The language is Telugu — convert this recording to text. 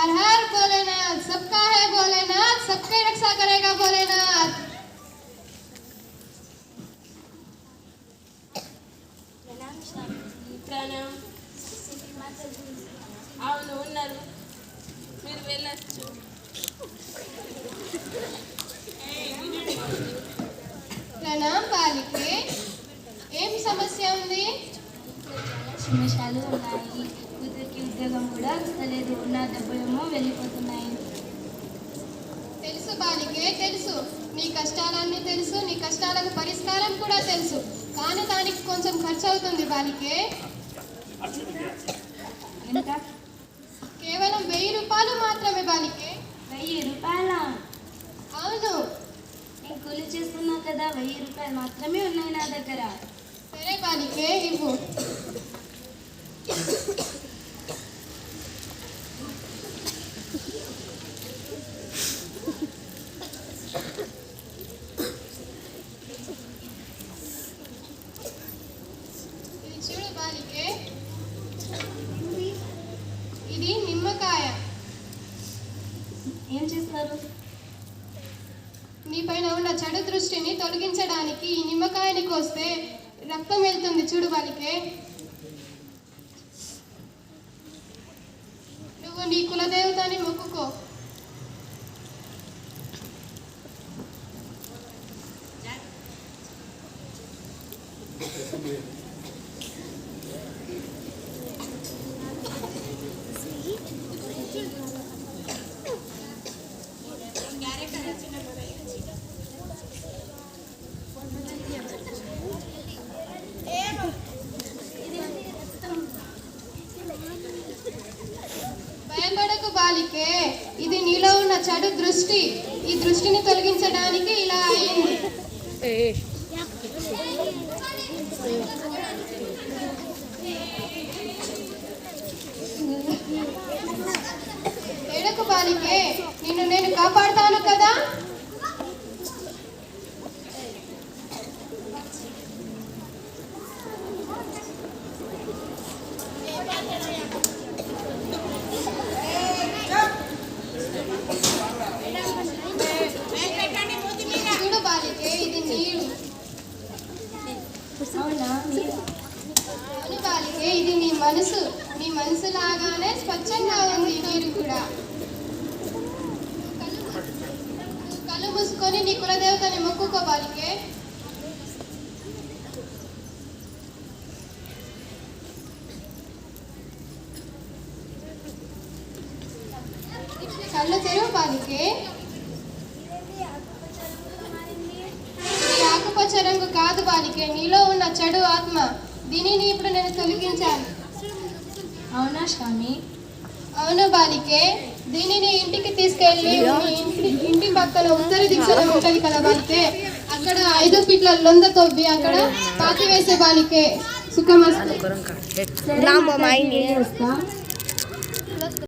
हर हर भोलेनाथ सबका है भोलेनाथ सबकी रक्षा करेगा भोलेनाथ ప్రణం అవును ఉన్నారు మీరు వెళ్ళచ్చు ప్రణామ్ బాలికే ఏం సమస్య ఉంది సమస్యలు ఉన్నాయి కూతురికి ఉద్యోగం కూడా వస్తలేదు ఉన్న డబ్బులేమో వెళ్ళిపోతున్నాయి. తెలుసు బాలికే తెలుసు. నీ కష్టాలన్నీ తెలుసు నీ కష్టాలకు పరిష్కారం కూడా తెలుసు. కానీ దానికి కొంచెం ఖర్చు అవుతుంది బాలికే కేవలం వెయ్యి రూపాయలు మాత్రమే బాలికే. వెయ్యి రూపాయల? అవును. నేను కూలి చేస్తున్నా కదా వెయ్యి రూపాయలు మాత్రమే ఉన్నాయి నా దగ్గర. సరే బాలికే ఇవ్వు ఇది చూడు బాలికే ఇది నిమ్మకాయ ఏం చేస్తారు నీ పైన ఉన్న చెడు దృష్టిని తొలగించడానికి ఈ నిమ్మకాయని కోస్తే రక్తం వెళ్తుంది చూడు బాలికే. నువ్వు నీ కులదేవతని మొక్కుకో. భయపడకు బాలికే ఇది నీలో ఉన్న చెడు దృష్టి. ఈ దృష్టిని తొలగించడానికి ఇలా అయింది. ఏడకు బాలికే నిన్ను నేను కాపాడుతాను కదా చూడు బాలికే ఇది నీరు అవునా మీరు అవును బాలికే ఇది నీ మనసు. నీ మనసు లాగానే స్వచ్ఛంగా ఉంది నీరు కూడా. కళ్ళు కళ్ళు మూసుకొని నీ కులదేవతని మొక్కుకో బాలికే కళ్ళు తెరువు బాలికే కాదు బాలికే నీలో ఉన్న చెడు ఆత్మ దీనిని ఇప్పుడు నేను తొలగించాను. అవునా స్వామి? అవును బాలికే దీనిని ఇంటికి తీసుకెళ్ళి ఇంటి ఇంటి పక్కన ఉత్తర దిశలో ఉంటది కదా బాలికే అక్కడ ఐదు ఫీట్ల లొంద తవ్వి అక్కడ పాతి వేసే బాలికే. సుఖమస్తు.